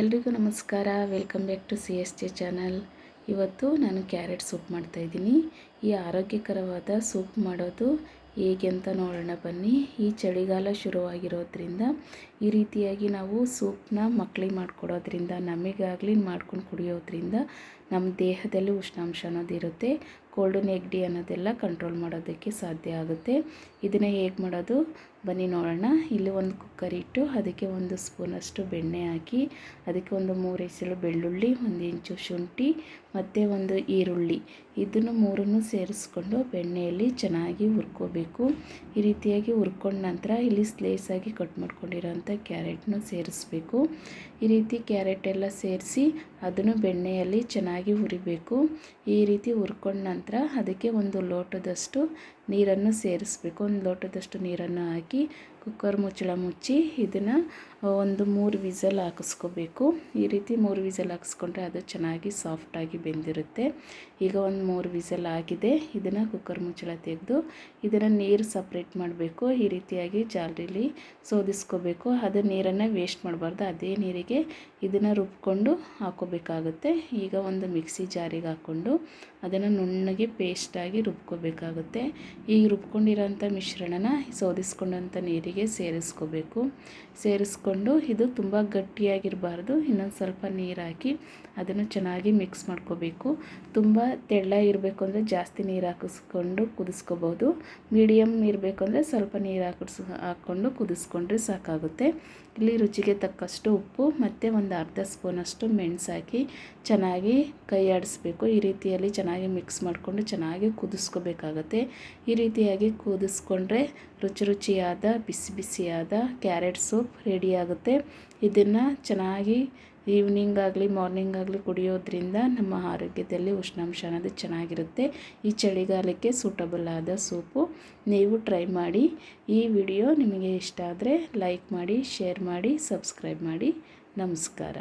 ಎಲ್ರಿಗೂ ನಮಸ್ಕಾರ. Welcome back to C S J channel ಇವತ್ತು ನಾನು ಕ್ಯಾರೆಟ್ ಸೂಪ್ ಮಾಡ್ತಾಯಿದ್ದೀನಿ ಈ ಆರೋಗ್ಯಕರವಾದ ಸೂಪ್ ಮಾಡೋದು ಹೇಗೆ ಅಂತ ನೋಡೋಣ ಬನ್ನಿ. ಈ ಚಳಿಗಾಲ ಶುರುವಾಗಿರೋದ್ರಿಂದ, ಈ ರೀತಿಯಾಗಿ ನಾವು ಸೂಪ್ನ ಮಕ್ಕಳಿಗೆ ಮಾಡಿಕೊಡೋದ್ರಿಂದ, ನಮಗಾಗಲಿ ಮಾಡ್ಕೊಂಡು ಕುಡಿಯೋದ್ರಿಂದ ನಮ್ಮ ದೇಹದಲ್ಲಿ ಉಷ್ಣಾಂಶ ಅನ್ನೋದು ಇರುತ್ತೆ. ಕೋಲ್ಡು ನೆಗಡಿ ಅನ್ನೋದೆಲ್ಲ ಕಂಟ್ರೋಲ್ ಮಾಡೋದಕ್ಕೆ ಸಾಧ್ಯ ಆಗುತ್ತೆ. ಇದನ್ನು ಹೇಗೆ ಮಾಡೋದು? ಬನ್ನಿ ನೋಡೋಣ. ಇಲ್ಲಿ ಒಂದು ಕುಕ್ಕರ್ ಇಟ್ಟು ಅದಕ್ಕೆ ಒಂದು ಸ್ಪೂನಷ್ಟು ಬೆಣ್ಣೆ ಹಾಕಿ, ಅದಕ್ಕೆ ಒಂದು ಮೂರು ಎಸಳು ಬೆಳ್ಳುಳ್ಳಿ, ಒಂದು ಇಂಚು ಶುಂಠಿ, ಮತ್ತು ಒಂದು ಈರುಳ್ಳಿ. ಇದನ್ನು ಮೂರನ್ನು ಸೇರಿಸ್ಕೊಂಡು ಬೆಣ್ಣೆಯಲ್ಲಿ ಚೆನ್ನಾಗಿ ಹುರ್ಕೋಬೇಕು. ಈ ರೀತಿಯಾಗಿ ಹುರ್ಕೊಂಡ ನಂತರ ಇಲ್ಲಿ ಸ್ಲೇಸಾಗಿ ಕಟ್ ಮಾಡ್ಕೊಂಡಿರೋಂಥ ಕ್ಯಾರೆಟ್ನು ಸೇರಿಸ್ಬೇಕು. ಈ ರೀತಿ ಕ್ಯಾರೆಟ್ ಎಲ್ಲ ಸೇರಿಸಿ ಅದನ್ನು ಬೆಣ್ಣೆಯಲ್ಲಿ ಚೆನ್ನಾಗಿ ಹುರಿಬೇಕು. ಈ ರೀತಿ ಹುರ್ಕೊಂಡ ನಂತರ ಅದಕ್ಕೆ ಒಂದು ಲೋಟದಷ್ಟು ನೀರನ್ನು ಸೇರಿಸ್ಬೇಕು. ಒಂದು ಲೋಟದಷ್ಟು ನೀರನ್ನು ಹಾಕಿ ಕುಕ್ಕರ್ ಮುಚ್ಚಳ ಮುಚ್ಚಿ ಇದನ್ನು ಒಂದು ಮೂರು ವಿಸಲ್ ಹಾಕಿಸ್ಕೋಬೇಕು. ಈ ರೀತಿ ಮೂರು ವಿಸಲ್ ಹಾಕಿಸ್ಕೊಂಡ್ರೆ ಅದು ಚೆನ್ನಾಗಿ ಸಾಫ್ಟಾಗಿ ಬೆಂದಿರುತ್ತೆ. ಈಗ ಒಂದು ಮೂರು ವಿಸಲ್ ಆಗಿದೆ. ಇದನ್ನು ಕುಕ್ಕರ್ ಮುಚ್ಚಳ ತೆಗೆದು ಇದನ್ನು ನೀರು ಸಪ್ರೇಟ್ ಮಾಡಬೇಕು. ಈ ರೀತಿಯಾಗಿ ಜಾಲರಿಲಿ ಸೋದಿಸ್ಕೋಬೇಕು. ಅದು ನೀರನ್ನು ವೇಸ್ಟ್ ಮಾಡಬಾರ್ದು. ಅದೇ ನೀರಿಗೆ ಇದನ್ನು ರುಬ್ಕೊಂಡು ಹಾಕೋಬೇಕಾಗುತ್ತೆ. ಈಗ ಒಂದು ಮಿಕ್ಸಿ ಜಾರಿಗೆ ಹಾಕ್ಕೊಂಡು ಅದನ್ನು ನುಣ್ಣಗೆ ಪೇಸ್ಟಾಗಿ ರುಬ್ಕೋಬೇಕಾಗುತ್ತೆ. ಈಗ ರುಬ್ಕೊಂಡಿರೋಂಥ ಮಿಶ್ರಣನ ಸೋದಿಸ್ಕೊಂಡಂಥ ನೀರಿಗೆ ಸೇರಿಸ್ಕೋಬೇಕು. ಸೇರಿಸ್ಕೊಂಡು ಇದು ತುಂಬ ಗಟ್ಟಿಯಾಗಿರಬಾರ್ದು. ಇನ್ನೊಂದು ಸ್ವಲ್ಪ ನೀರು ಹಾಕಿ ಅದನ್ನು ಚೆನ್ನಾಗಿ ಮಿಕ್ಸ್ ಮಾಡ್ಕೋಬೇಕು. ತುಂಬ ತೆಳ್ಳ ಇರಬೇಕು ಅಂದರೆ ಜಾಸ್ತಿ ನೀರು ಹಾಕಿಸ್ಕೊಂಡು ಕುದಿಸ್ಕೋಬೋದು ಮೀಡಿಯಮ್ ಇರಬೇಕು ಅಂದರೆ ಸ್ವಲ್ಪ ನೀರು ಹಾಕಿಸ್ ಹಾಕ್ಕೊಂಡು ಕುದಿಸ್ಕೊಂಡ್ರೆ ಸಾಕಾಗುತ್ತೆ. ಇಲ್ಲಿ ರುಚಿಗೆ ತಕ್ಕಷ್ಟು ಉಪ್ಪು ಮತ್ತು ಒಂದು ಅರ್ಧ ಸ್ಪೂನಷ್ಟು ಮೆಣಸು ಹಾಕಿ ಚೆನ್ನಾಗಿ ಕೈ ಆಡಿಸ್ಬೇಕು ಈ ರೀತಿಯಲ್ಲಿ ಚೆನ್ನಾಗಿ ಮಿಕ್ಸ್ ಮಾಡಿಕೊಂಡು ಚೆನ್ನಾಗಿ ಕುದಿಸ್ಕೋಬೇಕಾಗತ್ತೆ. ಈ ರೀತಿಯಾಗಿ ಕುದಿಸ್ಕೊಂಡ್ರೆ ರುಚಿ ರುಚಿಯಾದ, ಬಿಸಿ ಬಿಸಿಯಾದ ಕ್ಯಾರೆಟ್ ಸೂಪ್ ರೆಡಿಯಾಗುತ್ತೆ ಇದನ್ನು ಚೆನ್ನಾಗಿ ಈವ್ನಿಂಗ್ ಆಗಲಿ ಮಾರ್ನಿಂಗ್ ಆಗಲಿ ಕುಡಿಯೋದ್ರಿಂದ ನಮ್ಮ ಆರೋಗ್ಯದಲ್ಲಿ ಉಷ್ಣಾಂಶ ಅನ್ನೋದು ಚೆನ್ನಾಗಿರುತ್ತೆ. ಈ ಚಳಿಗಾಲಕ್ಕೆ ಸೂಟಬಲ್ ಆದ ಸೂಪು. ನೀವು ಟ್ರೈ ಮಾಡಿ. ಈ ವಿಡಿಯೋ ನಿಮಗೆ ಇಷ್ಟ ಆದರೆ ಲೈಕ್ ಮಾಡಿ ಶೇರ್ ಮಾಡಿ ಸಬ್ಸ್ಕ್ರೈಬ್ ಮಾಡಿ. ನಮಸ್ಕಾರ.